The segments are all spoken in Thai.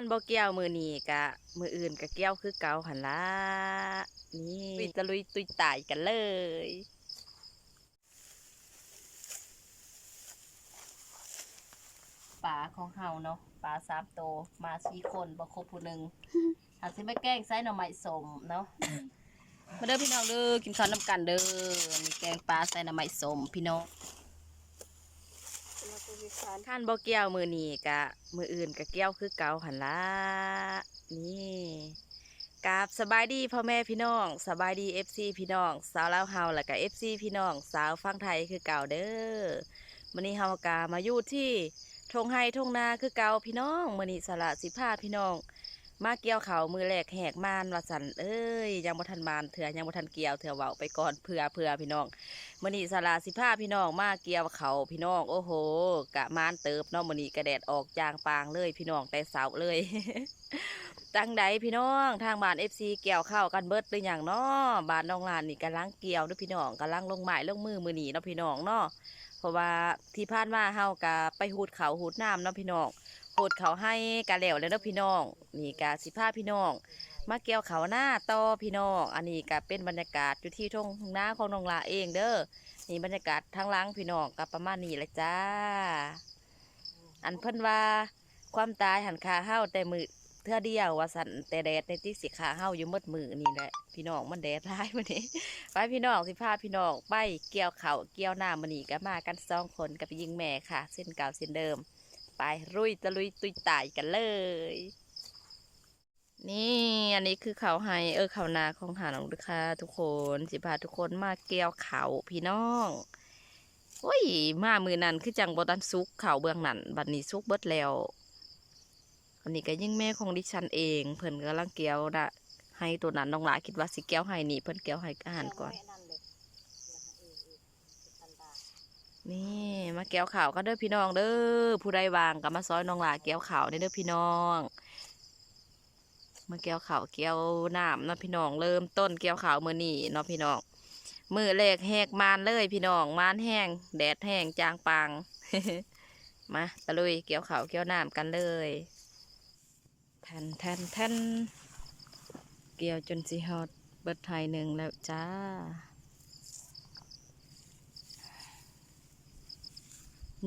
านบ่เกี่ยวมือนี้กะ มืออื่นกะเกี่ยวคือเก่าหันละนี่ตะลุยตุยตายกันเลยปลาของเฮาเนาะปลาสามโตวมาสี่คนบ่ครบผู้หนึ่งอาจสิไม่แกล้งใส่หน่อไม้สมเนาะมาเด้อพี่น้องเด้อกินข้าวน้ำกันเด้อมีแกงปลาใส่หน่อไม้สมพี่น้อง ท่านบ่เกี้ยวมือนีกะ มืออื่นกะเกี้ยวคือเก่าหันละนี่กาบสบายดีพ่อแม่พี่น้อง สบายดีเอฟซีพี่น้อง สาวลาวเฮาและกะเอฟซีพี่น้อง สาวฟังไทยคือเก่าเด้อมื้อนี้เฮากามาอยู่ที่ทงไฮทงนาคือเก่าพี่น้องมื้อนี้สละสิผ้าพี่น้อง มาเกี่ยวเขามือแรกแหกม่านว่าสันเอ้ยยังบ่ทันมานเถื่อยังบ่ทันเกี่ยวเถื่อเว้าไปก่อนเผื่อเผื่อพี่น้องมื่อนี้สาราสิพาพี่น้องมาเกี่ยวเขาพี่น้องโอ้โห กะมานเติบเนาะมื่อนี้กระแดดออกจางปางเลยพี่น้องแต่เสาเลยจังใดพี่น้องทางบ้านเอฟซีเกี่ยวข้าวกันเบิดหรืออย่างเนาะบ้านน้องลานนี่กำลังเกี่ยวด้วยพี่น้องกำลังลงไม้ลงมือมือนีเนาะพี่น้องเนาะเพราะว่าที่ผ่านมาเฮากะไปหูดเขาหูดน้ำเนาะพี่น้อง หูดเขาให้กะแล้วเลยเนาะพี่น้อง นี่กะสิพาพี่น้อง มาเกี่ยวเขาหน้าต่อพี่น้อง อันนี้ก็เป็นบรรยากาศอยู่ที่ทุ่งนาของน้องลาเองเด้อนี่บรรยากาศทางล้างพี่น้องกับประมาณนี้แหละจ้า อันเพิ่นว่าความตายหันคาเฮาแต่มือเทื่อเดียวว่าสันแต่แดดในที่สิขาเฮาอยู่มดมือนี่แหละพี่น้องมันแดดร้ายวันนี้ไปพี่น้องสิพาพี่น้องไปเกี่ยวเขาเกี่ยวหน้ามันนี่ก็มากันสองคนกับยิงแม่ค่ะ เส้นเก่าเส้นเดิม ไปรุยตะลุยตุยตายกันเลย นี่อันนี้คือเขาไฮเออเขานาของหาน้องด้วยค่ะทุกคนสิพาทุกคนมาเกี่ยวเขาพี่น้องโอ้ยมามือนั้นคือจังบตันซุกเขาเบื้องนั้นบัดนี้ซุกเบิดแล้วอันนี้ก็ยิ่งแม่ของดิฉันเอง เพิ่นกำลังเกี่ยวนะให้ตัวนั้นน้องหลาคิดว่าสิเกี่ยวให้นี่เพิ่นเกี่ยวให้อาหารก่อน นี่มาเกี่ยวขาวกันเด้อพี่น้องเด้อผู้ใดวางก็มาซอยน้องหลาเกี่ยวขาวเด้อพี่น้องมาเกี่ยวขาวเกี่ยวน้ำเนาะพี่น้องเริ่มต้นเกี่ยวขาวมือนี่เนาะพี่น้องมือแรกแหกมานเลยพี่น้องมานแห้งแดดแห้งจางปางมาตะลุยเกี่ยวขาวเกี่ยวน้ำกันเลยแทนแทนแทนเกี่ยวจนสีฮอดเบิดไทยหนึ่งแล้วจ้า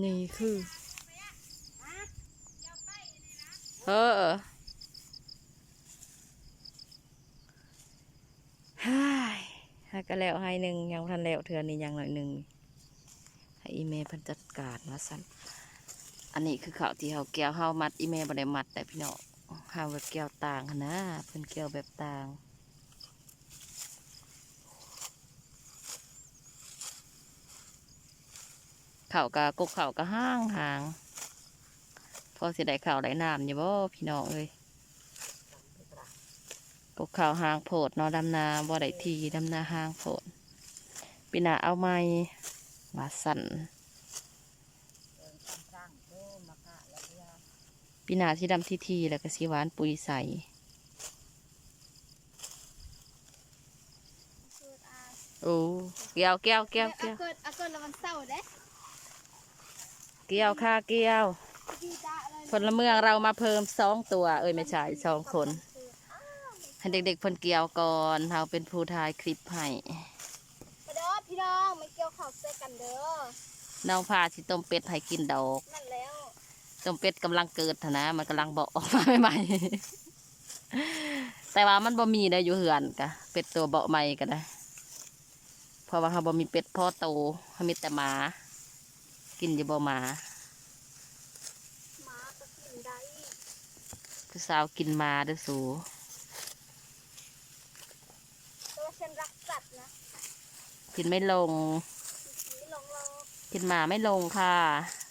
นี่คือ เออฮ่ายให้ก็แล้วให้หนึ่งยังทันแล้วเทือนี้ยังหน่อยหนึ่งให้อีเมลพันจัดการมาสั่นอันนี้คือเขาวที่เขาเกี่ยวเฮามัดอีเมลบ่ไดมัดแต่พี่น้องเฮาแบบเกี่ยวต่างนะเพิ่นเกี่ยวแบบต่าง เขากะกกเขากะห้างห่างพอสิได้ข่าได้น้ำอยู่บ่พี่น้องเอ้ยกกเขาห่างโพดนาะดำนาบ่ได้ทีดำนาห่างโพดปีหน้าเอาไม้มาสั่นปีหน้าที่ดำที่ทีแล้วก็สีหวานปุ๋ยใสโอ้เกี่ยวเกี่ยวเกี่ยวอาเกี่ยวเกิดอาเกิดแล้วมันเศร้าเด้ กี่ยวค่ะเกี่ยวดีจ้าเลยพลเมืองเรามาเพิ่มสองตัว เอ้ยไม่ใช่สองคน ให้เด็กๆเพนเกี่ยวก่อนเราเป็นผู้ถ่ายคลิปให้มาเด้อพี่น้องมาเกี่ยวข้าวเสื้อกันเด้อน้องพาสิต้มเป็ดให้กินดอกนั่นแล้วต้มเป็ดกำลังเกิดหั้นนะมันกำลังบอกออกมาใหม่ๆแต่ว่ามันบ่มีได้อยู่เหือนกะเป็ดตัวเบาะใหม่ก็ได้เพราะว่าเขาบ่มีเป็ดพ่อโตเขามีแต่หมา กินอยู่บ่หมาหมาก็กินได้ผู้สาวกินหมาเด้อสูแต่ว่าฉันรักสัตว์นะกินไม่ลงไม่ลงเรากินหมาไม่ลงค่ะ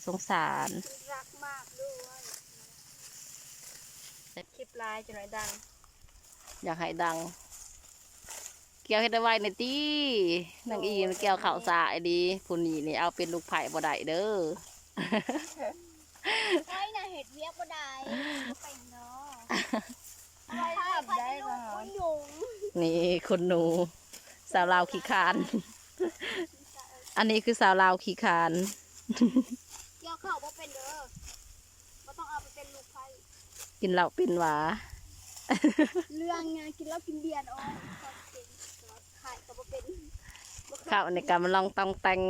สงสารฉันรักมากด้วยคลิปไลน์จะหน่อยดัง อยากให้ดังเกี่ยวเฮ็ดได้ไว้ในตีนางอีนเกี่ยวข่าวสายดีผู้นี้นี่เอาเป็นลูกไผ่บ่ได้เด้อไอ้น่ะเห็ดเวียกบ่ได้ไปเนาะอะไรได้บ้างคุณหนุ่มนี่คุณหนู สาวลาวขี้คาน อันนี้คือสาวลาวขี้คานเกี่ยวข้าวบ่เป็นเด้อบ่ต้องเอาไปเป็นลูกไฟกินเหล้าเป็นหวาเรื่องงานกินเหล้ากินเบียร์อ๋อก็เป็นขายก็บ่เป็นบ่เคย ข้าวในการมาลองตองแตง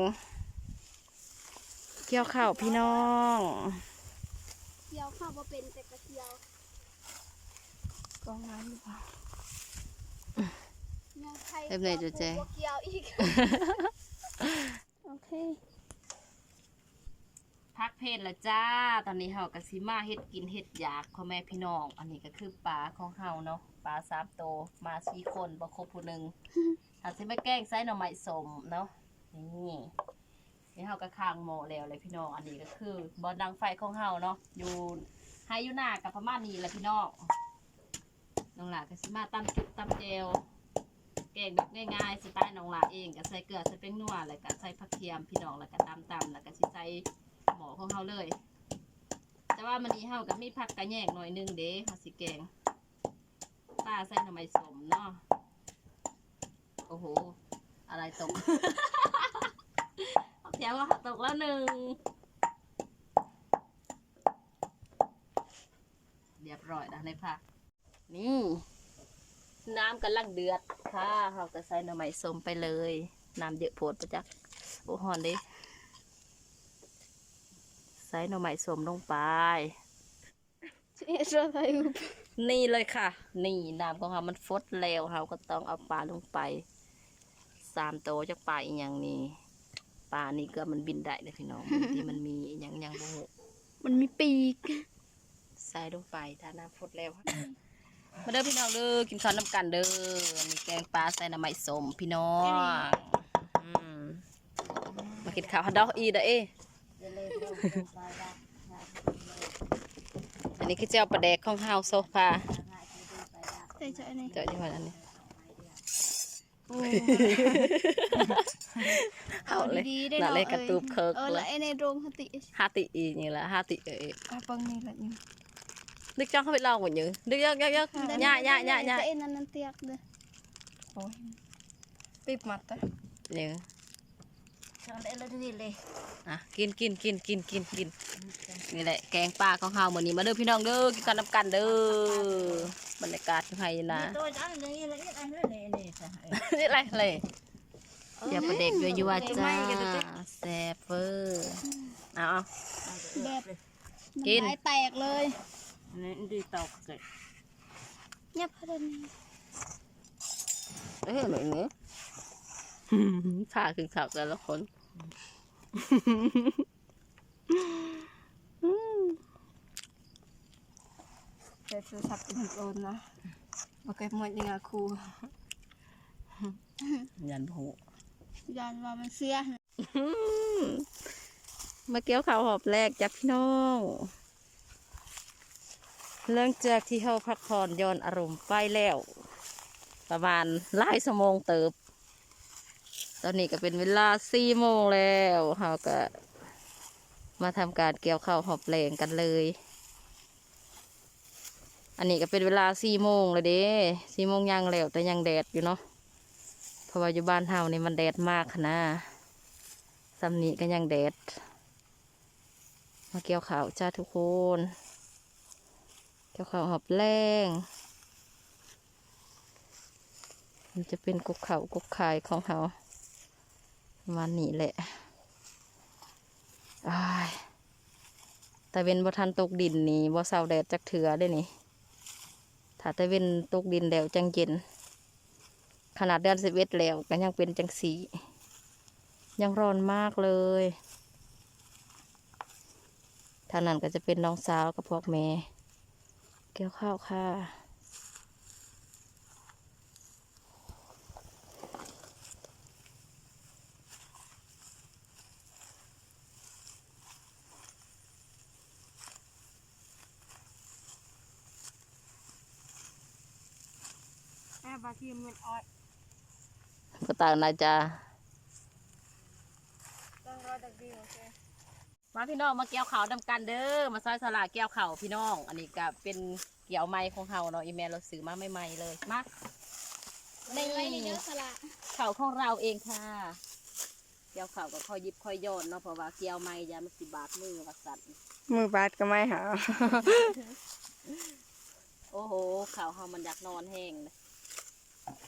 เกี่ยวข้าวพี่น้องเที่ยวข้าวบ่เป็นแต่ก็เที่ยวกองน้ำหรือเปล่างานใครเอ็มไหนจะแจ้งบ่เกี่ยวอีกโอเคพักเพศละจ้า ตอนนี้เฮากะสิมาเฮ็ดกินเฮ็ดอยากพ่อแม่พี่น้อง อันนี้ก็คือปลาของเฮาเนาะปลาสามโตวมาสี่คนบ่ครบผู้หนึ่ง อาจสิมาแกล้งไส้หน่อไม้สมเนาะนี่นี่เฮาก็ข้างหม้อแล้วเลยพี่น้องอันนี้ก็คือบอนดังไฟของเฮาเนาะอยู่ให้อยู่หน้ากับประมานี้แหละพี่น้องน้องหลาก็สิมาตำจุบตำเจลแกงแบบง่ายๆสไตล์น้องหลาเองก็ใส่เกลือใส่แป้งนัวแล้วก็ใส่ผักเทียมพี่น้องแล้วก็ตำๆแล้วก็สิใส่หม้อของเฮาเลย แต่ว่ามันนี้เฮาก็มีผักกระแยงหน่อยหนึงเด้เฮาสิแกงปลาใส่หน่อไม้สมเนาะ อ้โห อะไรตกแถวว่าตกแล้วหนึ่ง เรียบร้อยแล้วในผักนี่ น้ำกำลังเดือดค่ะเราก็ใส่หน่อไม้ส้มไปเลย น้ำเยอะโพดประจักโอ้หอนดิใส่หน่อไม้ส้มลงไปเอ๊ะอะไรอยู่นี่เลยค่ะ นี่น้ำของเรามันฟดแล้วเราก็ต้องเอาปลาลงไป สามโตวจากปลาอีกอย่างนี้ปลานี่ก็มันบินได้เลยพี่น้องบางที่มันมีอหย่างอยังบ่ฮู้มันมีปีกใส่ลงไปถ้าน้ำฟดแล้วมาเด้อพี่น้องเด้อกินข้าวน้ำกันเด้ออันนี้แกงปลาใส่น้ำไม้สมพี่น้องอืมมากินข้าวฮัดดอกอีเด้อเอ้อันนี้คือเจ้าปลาแดกของเฮาโซฟาใส่ใจในเจอที่ว่าอันนี้ เอาเลยดีๆได้น่ะเนาะเลยกระตูบเคิร์กเออเลแล้วยไอ้ในโรงคติฮาติ อีนี่แหละฮาติเอออะปังนี่แหละนี่นึกจังเขาไปลองหมดอยู่นึกยักยักยักย่าย่าย่าย่าแต่ไอ้นั่นนั่นเตียกเด้อโอ้ยติดมัดแต่เนี่ยช่างได้แล้วนี่เลยอะกินกินกินกินกินกินนี่แหละแกงปลาของเฮามื้อนี้มาเด้อพี่น้องเด้อกินกันน้ำกันเด้อบรรยากาศข้างในนะตัวจังเลยละเอียดอันเลยนี่นี่จ้ะนี่อะไรอะไรอย่าประเด็กยั่วยั่วจ้าแซ่บเฟอร์เอาเอาแบบกินำลายแตกเลยนี่ดีตอกเกิดเนี่ยพะเดนเอ้ยหน่อยเนื้อ ผ่าคือขับแต่ละคนแต่โทรศัพท์เป็นโอนนะบ่เคยหมดยังไงครูยันหูยันว่ามันเสียมาเกี่ยวข้าวหอบแรกจากพี่น้องเรื่องจากที่เขาพักผ่อนย้อนอารมณ์ไปแล้ว ประมาณหลายสมงเติบ ตอนนี้ก็เป็นเวลาสี่โมงแล้วเขาก็มาทำการเกี่ยวข้าวหอบแรงกันเลย อันนี้ก็เป็นเวลาสี่โมงเลยเด้สี่โมงยังแล้วแต่ยังแดดอยู่เนาะเพราะว่าอยู่บ้านเฮานี่มันแดดมากค่ะนะซ้ำนี้ก็ยังแดด มาเกี่ยวข้าวจ้าทุกคน เกี่ยวข้าวหอบแรงมันจะเป็นกุกเขากุกขายของเขา ประมาณนี้แหละแต่เว้นบ่ทันตกดินนี่บ่เศร้าแดดจักเถือได้นี่ ถ้าแต่เว้นตกดินแล้วจังเย็น ขนาดเดือนสิบเอ็ดแล้วก็ยังเป็นจังสี ยังร้อนมากเลยทางนั้นก็จะเป็นน้องสาวกับพวกแม่เกี่ยวข้าวค่ะ ทีมันออดก็ตามนายจ้าต้องรอดักดีโอเคมาพี่น้องมาเกี่ยวขาวดำกันเด้อมาซอยสลากเกี่ยวขาวพี่น้อง อันนี้ก็เป็นเกี่ยวไม้ของเฮาเนาะอีเมลเราซื้อมาใหม่ๆเลยมานี่ไว้ในเนื้อสละข้าของเราเองค่ะ เกี่ยวขาวก็ค่อยยิบค่อยโยนเนาะเพราะว่าเกี่ยวไม้ยามันสิบาดมือวัดสันมือบาดก็ไม่หาโอ้โหข่าวเฮามันอยากนอนแห้งเลย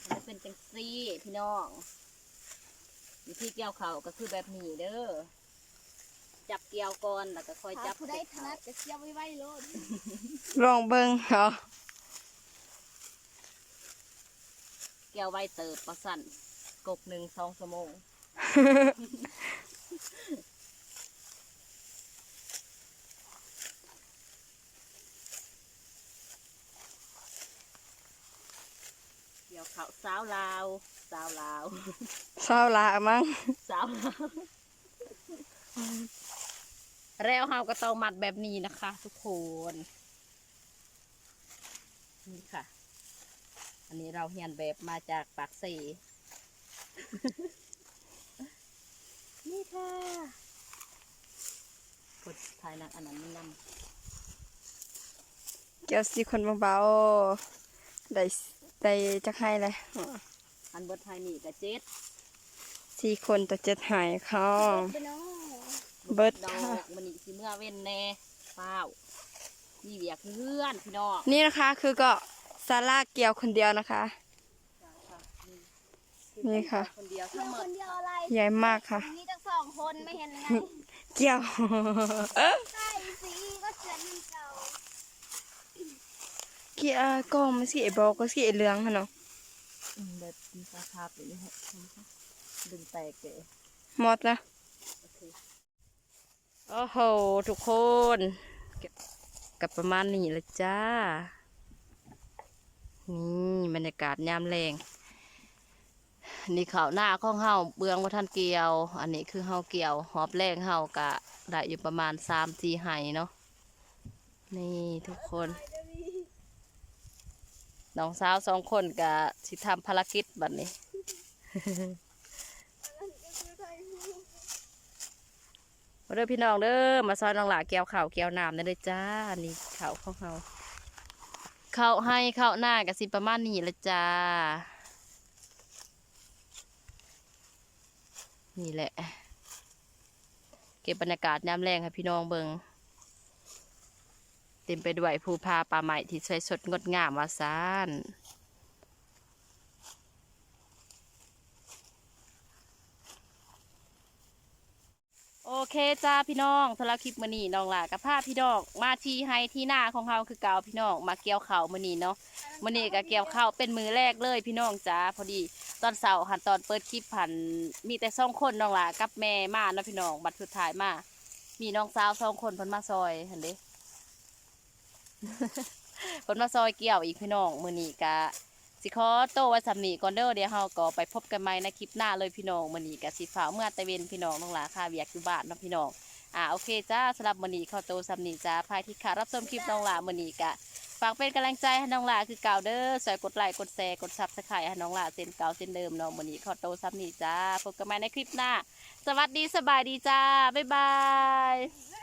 มันเป็นจังซี่พี่น้องวิธีเกี่ยวเขาวก็คือแบบนี้เด้อ จับเกี่ยวก่อนแล้วก็ค่อยถ้าจับผู้ใดถนัดก็เสียบไว้ไว้โลดลองเบิ่งเหรอเกี่ยวไว้เติบประสันกกหนึ่งสองชั่วโมง เกี่ยวเขาวสาวลาวสาวลาวเศร้าละมั้งสาวลาวแล้วเฮาก็ต้องมัดแบบนี้นะคะ ทุกคนนี่ค่ะ อันนี้เราเฮียนแบบมาจากปากเซนี่ค่ะกดถ่ายหนักอันนั้นนเกี่ยวสีคนเบาๆได้ ได้จักให้เลยอันเบิดไทยนี่กะเจ็ดสี่คนต่อเจ็ดหายเขาเบิดดอกมันนี่สิเมื่อเว้นแน่เปล่านี่เบียกเพื่อนพี่น้องนี่นะคะคือก็ซาร่าเกียวคนเดียวนะคะนี่ค่ะคนเดียวทั้องหมดนเดียวอะไรใหญ่มากค่ะมีตั้งสองคนไม่เห็นไงเกี่ยว ใช่สีก็เสือนเก่า เกี่ยวก็มันสีบอกก็สีเหลืองค่ะเนาะอืมแบบมีสภาพแบบนี้ฮะดึงแตกเลยหมดนะโอเคโอ้โห ทุกคนกับประมาณนี้ละจ้า นี่บรรยากาศยามแรงนี่เขาวหน้าของเฮาเบืองว่าท่านเกี่ยว อันนี้คือเฮาเกี่ยวหอบแรงเฮากะได้อยู่ประมาณสามสี่ไห้เนาะนี่ทุกคน น้องสาวสองคนกะสิทำภารกิจบัดนี้ มาเด้อพี่น้องเด้อมาซอยน้องหลาเกี่ยวข่าวเกี่ยวน้ำนั่นเลยจ้านี่ข่าวของเขาเข้าให้เข้าหน้ากับสิประมาณนี้ละจ้า นี่แหละ เก็บบรรยากาศยามแรงให้พี่น้องเบิง เต็มไปด้วยภูพาป่าใหม่ที่สวยสดงดงามวาซานโอเคจ้าพี่น้องสำหรับคลิปมื้อนี้น้องหลากับพาพี่น้องมาที่ให้ที่หน้าของเขาคือเก่าพี่น้องมาเกี่ยวข้าวมื้อนี้เนาะมื้อนี้ก็เกี่ยวข้าวเป็นมือแรกเลยพี่น้องจ้าพอดีตอนเสาร์หันตอนเปิดคลิปผันมีแต่สองคนน้องหลากับแม่มาเนาะพี่น้องบัดสุดท้ายมามีน้องสาวสองคนเพิ่นมาซอยเห็นเด้ เพิ่นมาซอยเกี่ยวอีกพี่น้องมือนี้ก็สิขอโตวไว้สำนีก่อนเด้อเดี๋ยวเฮาก็ไปพบกันใหม่ในคลิปหน้าเลยพี่น้องมือนี้ก็สิฟ้าเมื่อตะเวนพี่น้องน้องหลาค่าเวียกอยู่บ้านเนาะพี่น้องอ่าโอเคจ้าสำหรับมือนี้เข้าโตสำนีจ้าภายที่ขารับชมคลิปน้องหลามือนี้ก็ฝากเป็นกำลังใจให้น้องหลาคือเก่าเด้อสวยกดไลค์กดแชร์กดซับสไครต์ให้น้องหลาเส้นเก่าเส้นเดิมเนาะมือนี้เข้าโตสำนีจ้าพบกันใหม่ในคลิปหน้า สวัสดีสบายดีจ้าบ๊ายบาย